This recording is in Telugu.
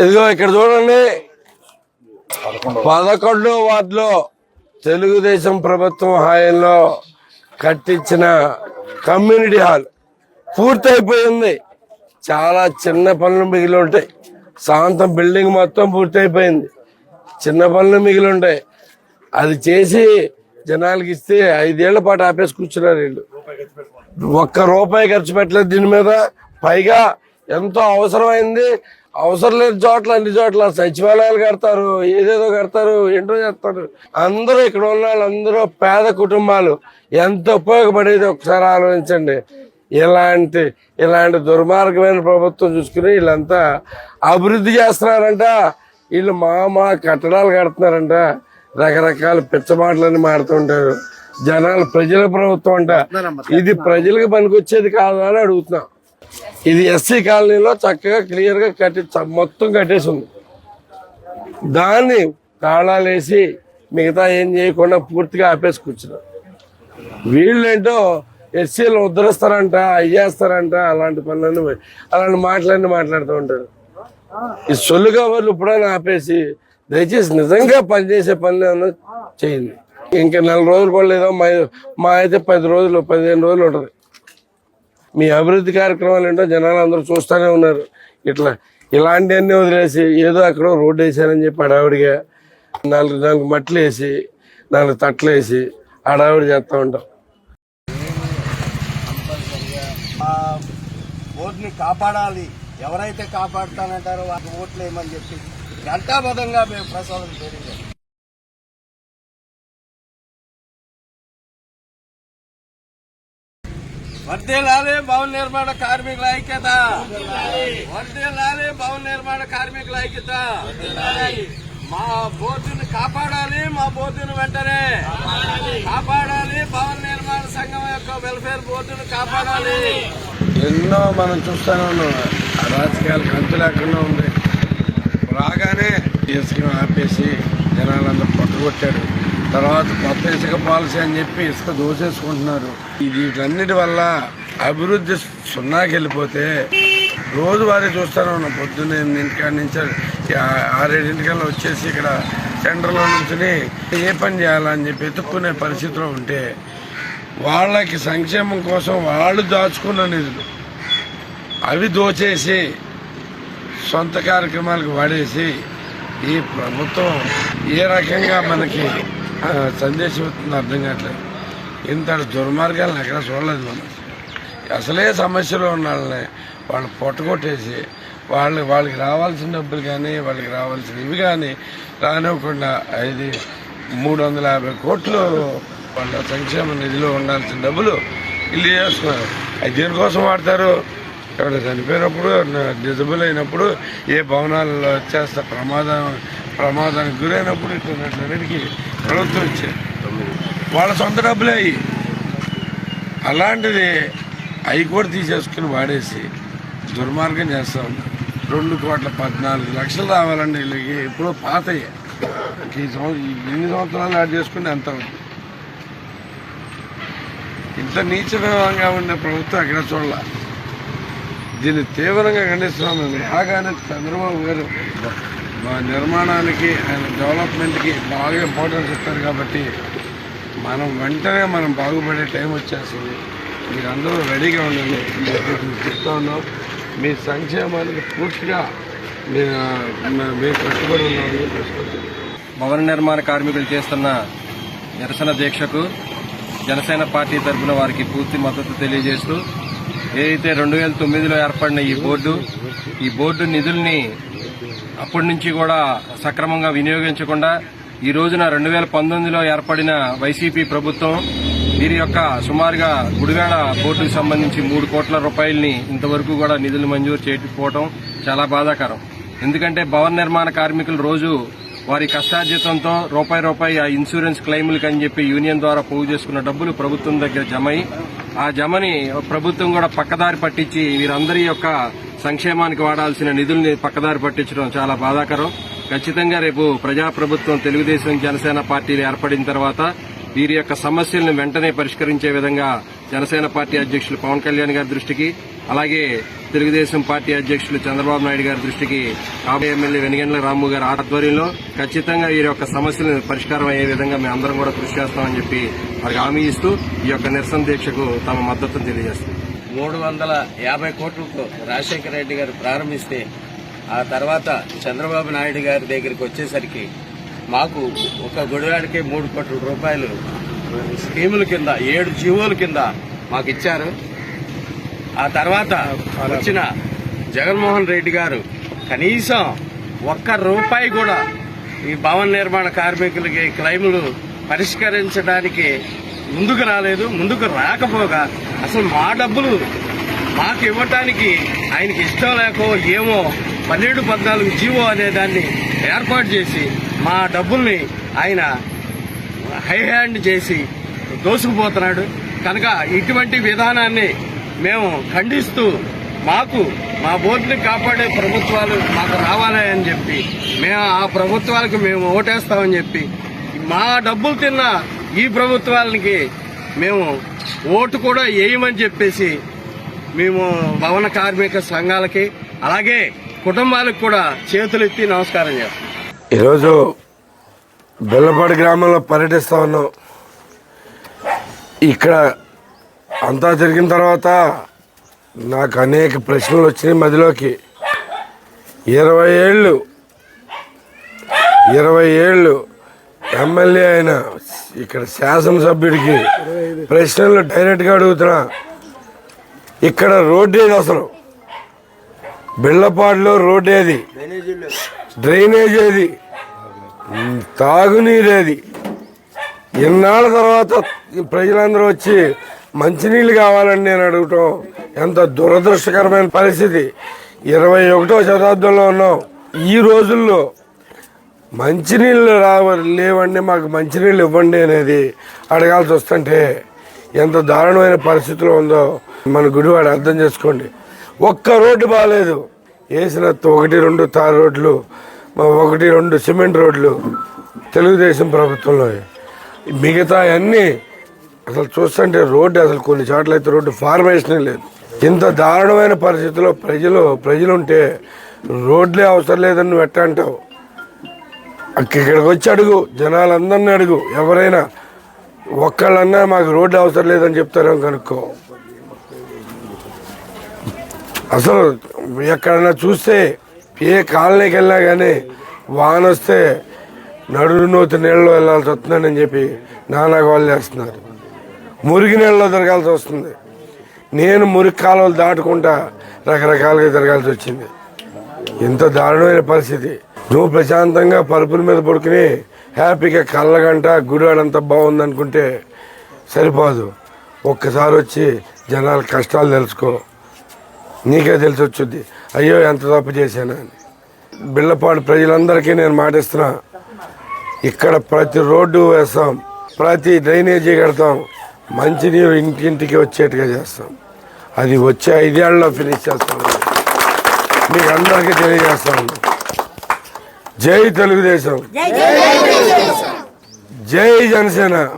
ఇదిగో ఇక్కడ చూడండి. పదకొండో వార్డులో తెలుగుదేశం ప్రభుత్వం హాయంలో కట్టించిన కమ్యూనిటీ హాల్ పూర్తయిపోయింది. చాలా చిన్న పనులు మిగిలి ఉంటాయి. సాయంత్రం బిల్డింగ్ మొత్తం పూర్తయిపోయింది. చిన్న పనులు మిగిలి ఉంటాయి. అది చేసి జనాలకి ఇస్తే ఐదేళ్ళ పాటు ఆపేసి కూర్చున్నారు వీళ్ళు. ఒక్క రూపాయి ఖర్చు పెట్టలేదు దీని మీద. పైగా ఎంతో అవసరమైంది. అవసరం లేని చోట్ల అన్ని చోట్ల సచివాలయాలు కడతారు ఏదేదో కడతారు ఏంటో చేస్తారు. అందరూ ఇక్కడ ఉన్న వాళ్ళందరూ పేద కుటుంబాలు. ఎంత ఉపయోగపడేది ఒకసారి ఆలోచించండి. ఇలాంటి ఇలాంటి దుర్మార్గమైన ప్రభుత్వం చూసుకుని వీళ్ళంతా అభివృద్ధి చేస్తున్నారంట. వీళ్ళు మా మా కట్టడాలు కడుతున్నారంట. రకరకాల పిచ్చ మాటలన్నీ మాడుతుంటారు జనాలు ప్రజల ప్రభుత్వం అంట. ఇది ప్రజలకు పనికొచ్చేది కాదా అని అడుగుతున్నాం. ఇది ఎస్సీ కాలనీలో చక్కగా క్లియర్గా కట్టి మొత్తం కట్టేసి ఉంది దాన్ని తాళాలు వేసి మిగతా ఏం చేయకుండా పూర్తిగా ఆపేసి కూర్చున్నారు వీళ్ళేంటో ఎస్సీలు ఉద్ధరిస్తారంట అయ్యేస్తారంట అలాంటి పనులన్నీ అలాంటి మాటలన్నీ మాట్లాడుతూ ఉంటారు. ఈ సొల్లుగా వాళ్ళు ఇప్పుడైనా ఆపేసి దయచేసి నిజంగా పనిచేసే పనులు ఏమన్నా చేయండి. ఇంకా నెల రోజులు కూడా లేదో మా మా అయితే పది రోజులు పదిహేను రోజులు ఉంటుంది. మీ అభివృద్ధి కార్యక్రమాలు ఏంటో జనాలు అందరూ చూస్తూనే ఉన్నారు. ఇట్లా ఇలాంటివన్నీ వదిలేసి ఏదో అక్కడ రోడ్డు వేసారని చెప్పి హడావిడిగా నాలుగు నాలుగు మట్లు వేసి నాలుగు తట్లు వేసి హడావిడి చేస్తూ ఉంటాం. ఓట్ని కాపాడాలి. ఎవరైతే కాపాడుతానంటారో వాళ్ళకి ఓట్లు వేయమని చెప్పి ఘంటాబద్ధంగా మేము ప్రసాదం తెలియజేస్తాం వర్దేలాలే భవన నిర్మాణ కార్మికుల ఐక్యత. వర్దేలాలే భవన నిర్మాణ కార్మికుల ఐక్యత. మా బోర్డుని కాపాడాలి మా బోర్డుని వెంటనే కాపాడాలి. భవన నిర్మాణ సంఘం యొక్క వెల్ఫేర్ బోర్డును కాపాడాలి. ఎన్నో మనం చూస్తూనే ఉన్నాం. ఆ రాజకీయాలకు అంతు లేకుండా ఉంది. రాగానే ఆపేసి జనాలందరూ పట్టుకొట్టాడు తర్వాత కొత్త ఇసుక పాలసీ అని చెప్పి ఇసుక దోసేసుకుంటున్నారు. వీటన్నిటి వల్ల అభివృద్ధి సున్నాకి వెళ్ళిపోతే రోజువారీ చూస్తాను మనం పొద్దున్న ఎనిమిదింటికాడ నుంచి ఆరేడింటికల్లా వచ్చేసి ఇక్కడ సెంటర్లో నుంచి ఏ పని చేయాలని చెప్పి ఎత్తుక్కునే పరిస్థితిలో ఉంటే వాళ్ళకి సంక్షేమం కోసం వాళ్ళు దాచుకున్న నిధులు అవి దోచేసి సొంత కార్యక్రమాలకు వాడేసి ఈ ప్రభుత్వం ఏ రకంగా మనకి సందేశం ఇస్తుందో అర్థం కావట్లేదు. ఇంత దుర్మార్గాలను ఎక్కడ చూడలేదు మనం. అసలే సమస్యలో ఉన్న వాళ్ళని వాళ్ళు పొట్టగొట్టేసి వాళ్ళు వాళ్ళకి రావాల్సిన డబ్బులు కానీ వాళ్ళకి రావాల్సిన ఇవి కానీ రానివ్వకుండా ఇది మూడు వందల యాభై కోట్లు వాళ్ళ సంక్షేమ నిధిలో ఉండాల్సిన డబ్బులు ఇల్లు చేసుకున్నారు. అది దేనికోసం వాడతారు? ఎవరు చనిపోయినప్పుడు డిజబుల్ అయినప్పుడు ఏ భవనాలలో వచ్చేస్తే ప్రమాదం ప్రమాదానికి గురైనప్పుడు ఇట్లాంటికి ప్రభుత్వం ఇచ్చారు. వాళ్ళ సొంత డబ్బులే అయ్యి. అలాంటిది అవి కూడా తీసేసుకుని వాడేసి దుర్మార్గం చేస్తా ఉన్నారు. రెండు కోట్ల పద్నాలుగు లక్షలు రావాలండి వీళ్ళకి. ఎప్పుడో పాతయ్యే ఈ సంవత్సరం ఎన్ని సంవత్సరాలు యాడ్ చేసుకుంటే అంత ఉంది? ఇంత నీచంగా ఉన్న ప్రభుత్వం అక్కడ చూడాల? దీన్ని తీవ్రంగా ఖండిస్తున్నాం మేము. రాగానే చంద్రబాబు గారు నిర్మాణానికి ఆయన డెవలప్మెంట్కి బాగా ఇంపార్టెన్స్ ఇస్తారు కాబట్టి మనం వెంటనే మనం బాగుపడే టైం వచ్చేస్తుంది మీరందరూ రెడీగా ఉండండి. చెప్తా ఉన్నాం మీ సంక్షేమానికి పూర్తిగా మీ- మేము కట్టుబడి ఉన్నామని భవన నిర్మాణ కార్మికులు చేస్తున్న నిరసన దీక్షకు జనసేన పార్టీ తరఫున వారికి పూర్తి మద్దతు తెలియజేస్తూ ఏదైతే రెండు వేల తొమ్మిదిలో ఏర్పడిన ఈ బోర్డు ఈ బోర్డు నిధుల్ని అప్పటి నుంచి కూడా సక్రమంగా వినియోగించకుండా ఈ రోజున రెండు వేల పంతొమ్మిదిలో ఏర్పడిన వైసీపీ ప్రభుత్వం వీరి యొక్క సుమారుగా గుడివాడ బోర్డుకు సంబంధించి మూడు కోట్ల రూపాయలని ఇంతవరకు కూడా నిధులు మంజూరు చేయకపోవడం చాలా బాధాకరం. ఎందుకంటే భవన నిర్మాణ కార్మికులు రోజు వారి కష్టార్జితంతో రూపాయి రూపాయి ఆ ఇన్సూరెన్స్ క్లెయిములకి అని చెప్పి యూనియన్ ద్వారా పోగు చేసుకున్న డబ్బులు ప్రభుత్వం దగ్గర జమ ఆ జమని ప్రభుత్వం కూడా పక్కదారి పట్టించి వీరందరి యొక్క సంక్షేమానికి వాడాల్సిన నిధుల్ని పక్కదారి పట్టించడం చాలా బాధాకరం. ఖచ్చితంగా రేపు ప్రజాప్రభుత్వం తెలుగుదేశం జనసేన పార్టీలు ఏర్పడిన తర్వాత వీరి యొక్క సమస్యలను వెంటనే పరిష్కరించే విధంగా జనసేన పార్టీ అధ్యక్షులు పవన్ కళ్యాణ్ గారి దృష్టికి అలాగే తెలుగుదేశం పార్టీ అధ్యక్షులు చంద్రబాబు నాయుడు గారి దృష్టికి కాబోయే ఎమ్మెల్యే వెనుగండ్ల రాము గారి ఆధ్వర్యంలో ఖచ్చితంగా వీరి యొక్క సమస్యలు పరిష్కారం అయ్యే విధంగా మేము అందరం కూడా కృషి చేస్తామని చెప్పి వారికి హామీ ఇస్తూ ఈ యొక్క నిరసన దీక్షకు తమ మద్దతును తెలియజేస్తారు మూడు వందల యాభై కోట్లతో రాజశేఖర రెడ్డి గారు ప్రారంభిస్తే ఆ తర్వాత చంద్రబాబు నాయుడు గారి దగ్గరికి వచ్చేసరికి మాకు ఒక గుడివాడికి మూడు కోట్ల రూపాయలు స్కీముల కింద ఏడు జీవోల కింద మాకు ఇచ్చారు. ఆ తర్వాత వచ్చిన జగన్మోహన్ రెడ్డి గారు కనీసం ఒక్క రూపాయి కూడా ఈ భవన నిర్మాణ కార్మికులకి క్లైములు పరిష్కరించడానికి ముందుకు రాలేదు ముందుకు రాకపోగా అసలు మా డబ్బులు మాకు ఇవ్వటానికి ఆయనకి ఇష్టం లేకో ఏమో పన్నెండు పద్నాలుగు జీవో అనే దాన్ని ఏర్పాటు చేసి మా డబ్బుల్ని ఆయన హై హ్యాండ్ చేసి దోసుకుపోతున్నాడు. కనుక ఇటువంటి విధానాన్ని మేము ఖండిస్తూ మాకు మా బోర్డుని కాపాడే ప్రభుత్వాలు మాకు రావాలి అని చెప్పి మేము ఆ ప్రభుత్వాలకు మేము ఓటేస్తామని చెప్పి మా డబ్బులు తిన్న ఈ ప్రభుత్వాలకి మేము ఓటు కూడా వేయమని చెప్పేసి మేము భవన కార్మిక సంఘాలకి అలాగే కుటుంబాలకు కూడా చేతులెత్తి నమస్కారం చేస్తాం. ఈరోజు బెల్లపాడు గ్రామంలో పర్యటిస్తా ఉన్నాం. ఇక్కడ అంతా జరిగిన తర్వాత నాకు అనేక ప్రశ్నలు వచ్చినాయి మదిలోకి ఇరవై ఏళ్ళు ఇరవై ఏళ్ళు ఎమ్మెల్యే అయిన ఇక్కడ శాసనసభ్యుడికి ప్రశ్నలు డైరెక్ట్గా అడుగుతున్నా. ఇక్కడ రోడ్డేది ఏది అసలు? బిళ్ళపాడులో రోడ్డేది ఏది? డ్రైనేజ్ ఏది? తాగునీరేది. ఇన్నాళ్ళ తర్వాత ప్రజలందరూ వచ్చి మంచినీళ్ళు కావాలని నేను అడగటం ఎంత దురదృష్టకరమైన పరిస్థితి. ఇరవై ఒకటో శతాబ్దంలో ఉన్నాం. ఈ రోజుల్లో మంచినీళ్ళు రావ లేవండి మాకు మంచినీళ్ళు ఇవ్వండి అనేది అడగాల్సి వస్తుంటే ఎంత దారుణమైన పరిస్థితిలో ఉందో మన గుడివాడు అర్థం చేసుకోండి. ఒక్క రోడ్డు బాగాలేదు వేసిన ఒకటి రెండు తారు రోడ్లు ఒకటి రెండు సిమెంట్ రోడ్లు తెలుగుదేశం ప్రభుత్వంలో. మిగతా అన్నీ అసలు చూస్తుంటే రోడ్డు అసలు కొన్ని చోట్ల అయితే రోడ్డు ఫార్మేషనే లేదు. ఇంత దారుణమైన పరిస్థితిలో ప్రజలు ప్రజలు ఉంటే రోడ్లే అవసరం లేదని నువ్వు ఎట్ట అంటావు? ఇక్కడికి వచ్చి అడుగు జనాలందరినీ అడుగు ఎవరైనా ఒక్కళ్ళన్నా మాకు రోడ్డు అవసరం లేదని చెప్తారేమో కనుక్కో. అసలు ఎక్కడన్నా చూస్తే ఏ కాలనీకి వెళ్ళినా కానీ వాన వస్తే నడురు నూతి నీళ్ళలో వెళ్ళాల్సి వస్తుందని చెప్పి నానా గోళ్ళు చేస్తున్నారు. మురికి నీళ్ళలో తిరగాల్సి వస్తుంది. నేను మురికి కాలువలు దాటుకుంటా రకరకాలుగా తిరగాల్సి వచ్చింది. ఇంత దారుణమైన పరిస్థితి. నువ్వు ప్రశాంతంగా పరుపుల మీద పడుకుని హ్యాపీగా కళ్ళగంట గుడివాడంతా బాగుంది అనుకుంటే సరిపోదు. ఒక్కసారి వచ్చి జనాల కష్టాలు తెలుసుకో. నీకే తెలిసి వచ్చుద్ది అయ్యో ఎంత తప్పు చేశాను అని. బిళ్ళపాడు ప్రజలందరికీ నేను మాటిస్తున్నా. ఇక్కడ ప్రతి రోడ్డు వేస్తాం ప్రతి డ్రైనేజీ కడతాం మంచినీరు ఇంటింటికి వచ్చేట్టుగా చేస్తాం. అది వచ్చే ఐదేళ్ళలో ఫినిష్ చేస్తాం. మీకు అందరికీ తెలియజేస్తాను. జై తెలుగుదేశం. జై జనసేన.